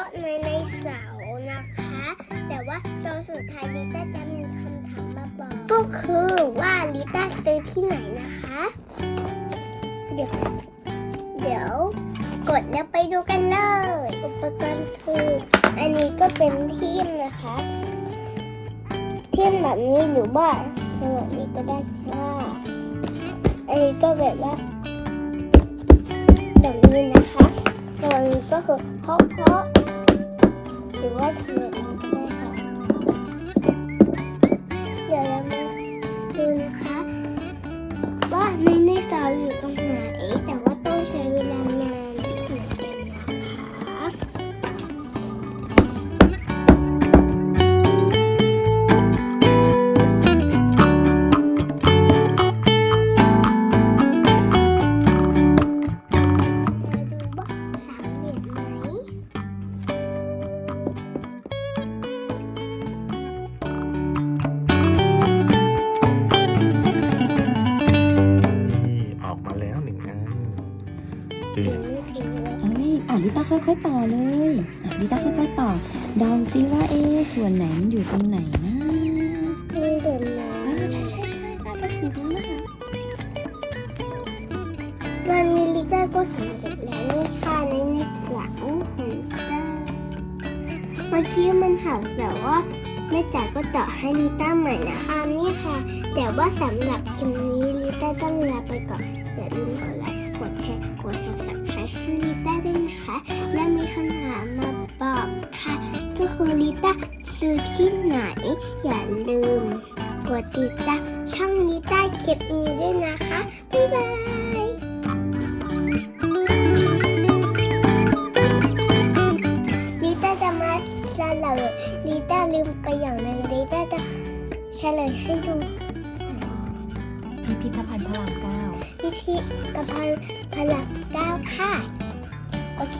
าะในในเสานะคะ แต่ว่าตอนสุดท้ายลิต้าจะมีคำถามมาบอก ก็คือว่าลิต้าซื้อที่ไหนนะคะ เดี๋ยว เดี๋ยวกดแล้วไปดูกันเลย อุปกรณ์คืออันนี้ก็เป็นทีมนะคะทีมแบบนี้หรือว่าแบบนี้ก็ได้ค่ะ อันนี้ก็แบบว่าแบบนี้นะคะ ตัวนี้ก็คือเคาะเคาะหรือว่าทำแบบนี้ก็ได้ เก่ถึงงไม่ถึงเลยเอ้ยอะลิต้าค่อยๆต่อเลยอะลิต้าค่อยๆต่อเดาซิว่าเอ๊ะส่วนไหนมันอยู่ตรงไหนนะไม่เดินมาเออใช่ใช่ใช่น่าจะถูกแล้วล่ะวันนี้ลิต้าก็สำเร็จแล้วนี่ค่ะในในสามของลิต้าเมื่อกี้มันหักแต่ว่าแม่จ๋าก็ต่อให้ลิต้าใหม่นะคะนี่ค่ะ แต่ว่าสำหรับคลิปนี้ลิต้าต้องลาไปก่อนอย่าลืมกดไลค์ กดแชร์ กด subscribe ให้ลิต้าด้วยนะคะ และมีคำถามมาบอกค่ะ ก็คือลิต้าซื้อที่ไหน อย่าลืม กดติดตามช่องลิต้าคลิปนี้ด้วยนะคะ บ๊ายบายลิต้าจะมาเฉลยลิต้าลืมไปอย่างหนึ่งลิต้าจะเฉลยให้ดู พิพิธภัณฑ์พระรามเก้าพิพิธภัณฑ์พลังเก้าค่ะ โอเค